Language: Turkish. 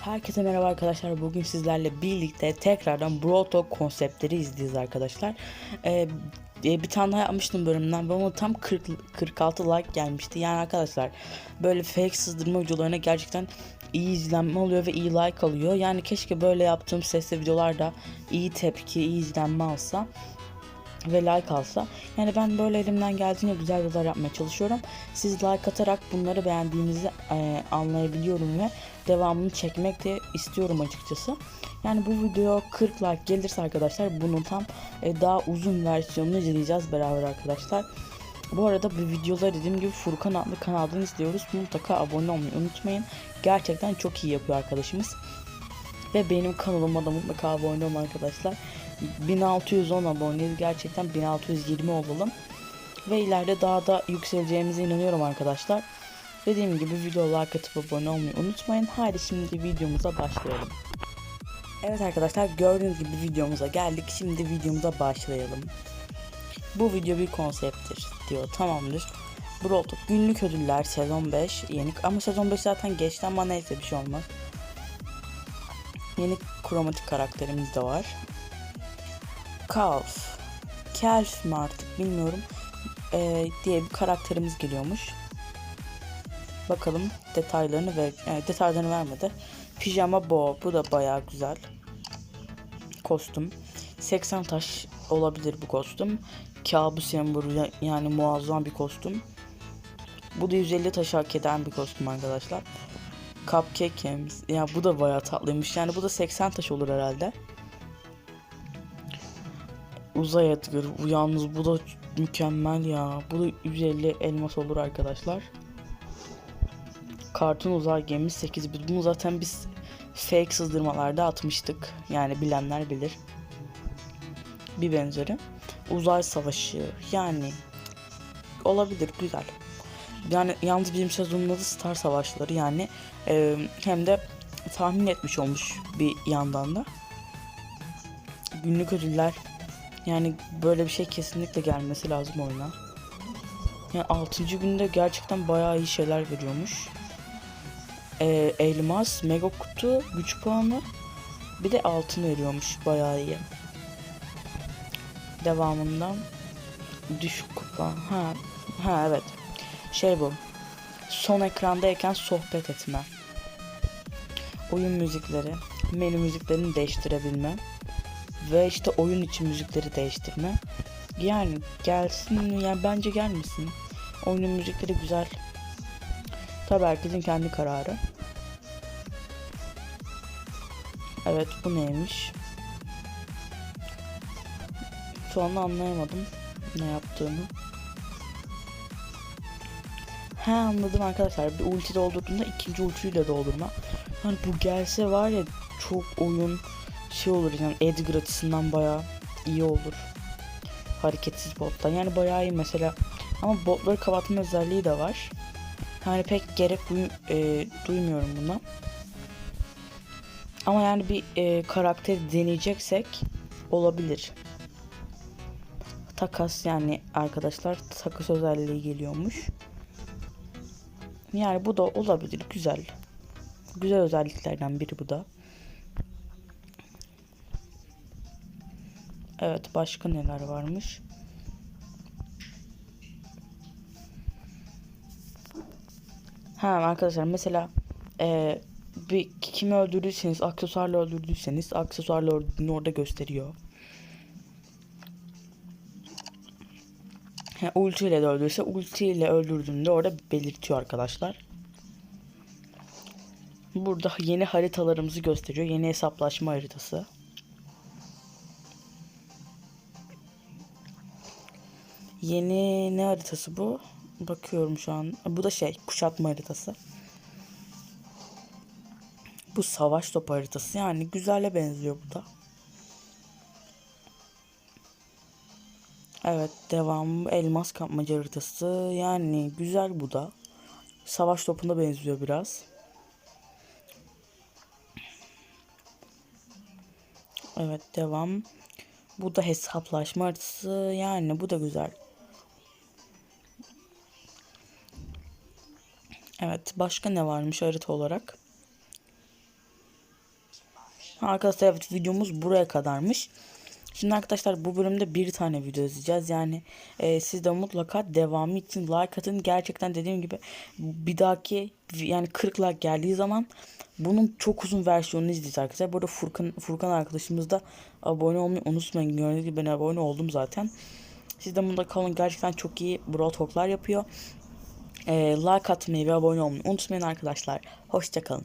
Herkese merhaba arkadaşlar. Bugün sizlerle birlikte tekrardan Broto konseptleri izleyeceğiz arkadaşlar. Ee, e, bir tane daha yapmıştım bölümden. Ben ona tam 40, 46 like gelmişti. Yani arkadaşlar böyle fake sızdırma videolarına gerçekten iyi izlenme oluyor ve iyi like alıyor. Yani keşke böyle yaptığım sesli videolarda iyi tepki, iyi izlenme alsa ve like alsa. Yani ben böyle elimden geldiğince güzel videolar yapmaya çalışıyorum. Siz like atarak bunları beğendiğinizi e, anlayabiliyorum ve devamını çekmek de istiyorum açıkçası. Yani bu video 40 like gelirse arkadaşlar bunun tam e, daha uzun versiyonunu izleyeceğiz beraber arkadaşlar. Bu arada bu videoları dediğim gibi Furkan adlı kanaldan izliyoruz. Mutlaka abone olmayı unutmayın. Gerçekten çok iyi yapıyor arkadaşımız. Ve benim kanalıma da mutlaka abone olun arkadaşlar. 1610 aboneyiz. Gerçekten 1620 olalım. Ve ileride daha da yükseleceğimize inanıyorum arkadaşlar. Dediğim gibi videolar atıp abone olmayı unutmayın. Haydi şimdi videomuza başlayalım. Evet arkadaşlar gördüğünüz gibi videomuza geldik. Şimdi videomuza başlayalım. Bu video bir konsepttir diyor. Tamamdır. Broto günlük ödüller sezon 5 yeni ama sezon 5 zaten geçti ama neyse bir şey olmaz. Yeni kromatik karakterimiz de var. Kalf. Kelf mi artık bilmiyorum. Ee, diye bir karakterimiz geliyormuş. Bakalım detaylarını ver e, detaylarını vermedi. Pijama Bo bu da bayağı güzel. Kostüm. 80 taş olabilir bu kostüm. Kabus sembolü yani muazzam bir kostüm. Bu da 150 taş hak eden bir kostüm arkadaşlar. Cupcake Games. Ya bu da bayağı tatlıymış. Yani bu da 80 taş olur herhalde. Uzay Edgar. Yalnız bu da mükemmel ya. Bu da 150 elmas olur arkadaşlar. Kartun uzay gemisi 8 bit. Bunu zaten biz fake sızdırmalarda atmıştık. Yani bilenler bilir. Bir benzeri. Uzay savaşı. Yani olabilir güzel. Yani yalnız bizim sezonun adı Star Savaşları yani e, hem de tahmin etmiş olmuş bir yandan da. Günlük ödüller yani böyle bir şey kesinlikle gelmesi lazım oyuna. Yani 6. günde gerçekten bayağı iyi şeyler veriyormuş. Ee, elmas, mega kutu, güç puanı bir de altın veriyormuş bayağı iyi. Devamından düşük kupa. Ha, ha evet. Şey bu. Son ekrandayken sohbet etme. Oyun müzikleri, menü müziklerini değiştirebilme ve işte oyun için müzikleri değiştirme. Yani gelsin yani bence gelmesin. Oyunun müzikleri güzel. Tabi herkesin kendi kararı. Evet bu neymiş? Şu anda anlayamadım ne yaptığını. He anladım arkadaşlar. Bir ulti doldurduğunda ikinci ultiyi de doldurma. Hani bu gelse var ya çok oyun şey olur yani Edgar açısından bayağı iyi olur. Hareketsiz bottan. Yani bayağı iyi mesela. Ama botları kapatma özelliği de var. Yani pek gerek duy e, duymuyorum buna. Ama yani bir e, karakteri deneyeceksek olabilir. Takas yani arkadaşlar takas özelliği geliyormuş. Yani bu da olabilir güzel. Güzel özelliklerden biri bu da. Evet başka neler varmış? Ha arkadaşlar mesela e, bir kimi öldürdüyseniz aksesuarla öldürdüyseniz aksesuarla öldürdüğünü orada gösteriyor. Ha, ulti ile de öldürse ulti ile öldürdüğünde orada belirtiyor arkadaşlar. Burada yeni haritalarımızı gösteriyor. Yeni hesaplaşma haritası. Yeni ne haritası bu? Bakıyorum şu an. Bu da şey kuşatma haritası. Bu savaş top haritası. Yani güzele benziyor bu da. Evet devam elmas kapmaca haritası. Yani güzel bu da. Savaş topuna benziyor biraz. Evet devam. Bu da hesaplaşma haritası. Yani bu da güzel. Evet başka ne varmış harita olarak? Arkadaşlar evet videomuz buraya kadarmış. Şimdi arkadaşlar bu bölümde bir tane video izleyeceğiz. Yani e, siz de mutlaka devamı için like atın. Gerçekten dediğim gibi bir dahaki yani 40 like geldiği zaman bunun çok uzun versiyonunu izleyeceğiz arkadaşlar. Burada Furkan, Furkan arkadaşımız da abone olmayı unutmayın. Gördüğünüz gibi ben abone oldum zaten. Siz de bunda kalın. Gerçekten çok iyi Brawl Talk'lar yapıyor. E, like atmayı ve abone olmayı unutmayın arkadaşlar. Hoşçakalın.